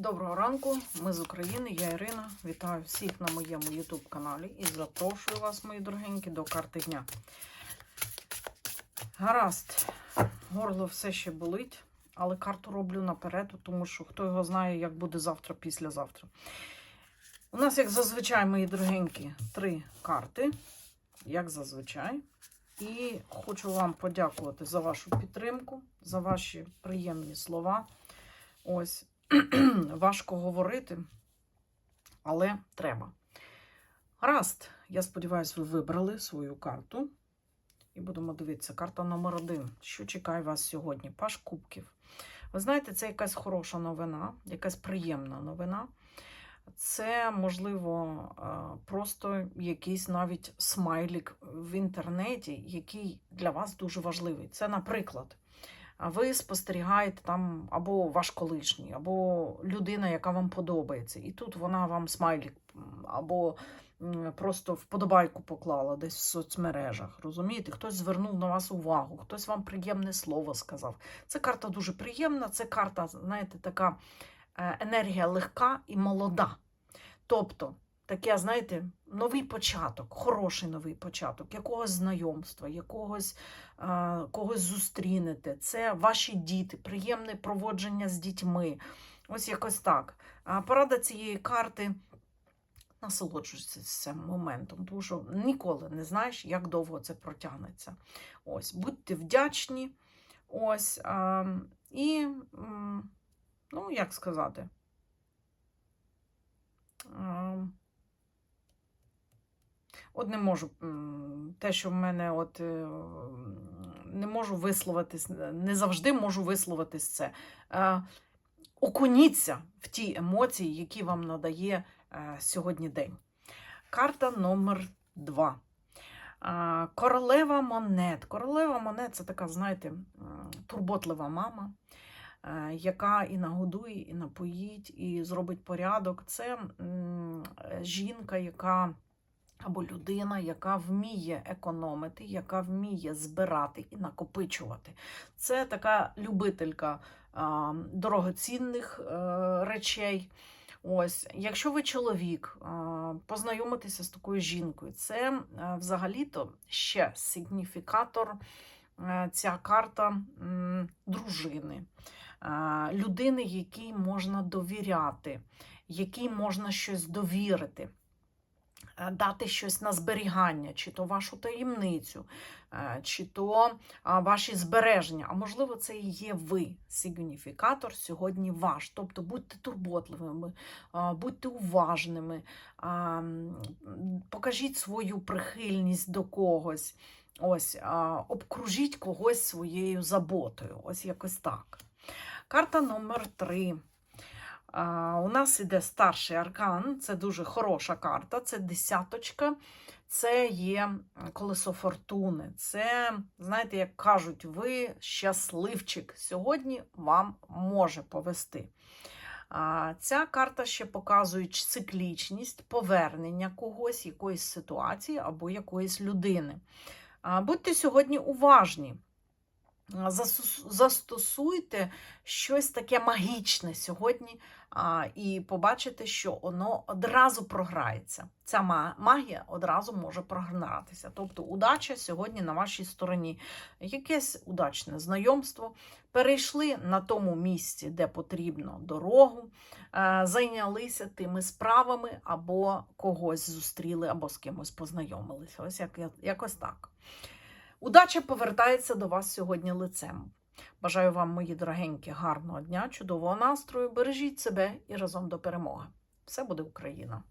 Доброго ранку, ми з України, я Ірина. Вітаю всіх на моєму YouTube каналі і запрошую вас, мої дорогенькі, до карти дня. Гаразд, горло все ще болить, але карту роблю наперед, тому що хто його знає, як буде завтра, післязавтра. У нас, як зазвичай, мої дорогенькі, три карти, як зазвичай. І хочу вам подякувати за вашу підтримку, за ваші приємні слова. Ось важко говорити, але треба. Гаразд, я сподіваюся, ви вибрали свою карту. І будемо дивитися. Карта номер один. Що чекає вас сьогодні? Паш Кубків. Ви знаєте, це якась хороша новина, якась приємна новина. Це, можливо, просто якийсь навіть смайлік в інтернеті, який для вас дуже важливий. Це, наприклад, ви спостерігаєте там або ваш колишній, або людина, яка вам подобається. І тут вона вам смайлік або просто вподобайку поклала десь в соцмережах. Розумієте, хтось звернув на вас увагу, хтось вам приємне слово сказав. Це карта дуже приємна, це карта, знаєте, така е, енергія легка і молода. Тобто, таке, знаєте, новий початок, хороший новий початок, якогось знайомства, якогось е, когось зустрінете. Це ваші діти, приємне проводження з дітьми. Ось якось так. А порада цієї карти насолоджуйтесь цим моментом, тому що ніколи не знаєш, як довго це протягнеться. Ось, будьте вдячні. Ось, а, і, ну, як сказати, а, От не можу те, що в мене от е, не можу висловитись, не завжди можу висловитись це. Е, окуніться в ті емоції, які вам надає е, сьогодні день. Карта номер два. Королева монет. Королева монет це така, знаєте, турботлива мама, яка і нагодує, і напоїть, і зробить порядок. Це жінка, яка або людина, яка вміє економити, яка вміє збирати і накопичувати. Це така любителька а, дорогоцінних а, е, речей. Ось, Якщо ви чоловік, познайомитися з такою жінкою, це а, взагалі-то ще сигніфікатор. Ця карта дружини, людини, якій можна довіряти, якій можна щось довірити. Е, дати щось на зберігання, чи то вашу таємницю, е, чи то ваші збереження. А можливо, це і є ви, сигніфікатор сьогодні ваш. Тобто будьте турботливими, будьте уважними, покажіть свою прихильність до когось. Ось, обкружіть когось своєю заботою. Ось якось так. Карта номер три. У нас іде старший аркан, це дуже хороша карта, це десяточка, це є колесо фортуни. Це, знаєте, як кажуть, ви щасливчик. Сьогодні вам може повести. Ця карта ще показує циклічність, повернення когось, якоїсь ситуації або якоїсь людини. Будьте сьогодні уважні застосуйте щось таке магічне сьогодні і побачите, що воно одразу програється. Ця магія одразу може програтися. Тобто, удача сьогодні на вашій стороні. Якесь удачне знайомство. Перейшли на тому місці, де потрібно дорогу, е, зайнялися тими справами, або когось зустріли, або з кимось познайомилися. Ось як, якось так. Удача повертається до вас сьогодні лицем. Бажаю вам, мої дорогенькі, гарного дня, чудового настрою. Бережіть себе і разом до перемоги. Все буде Україна!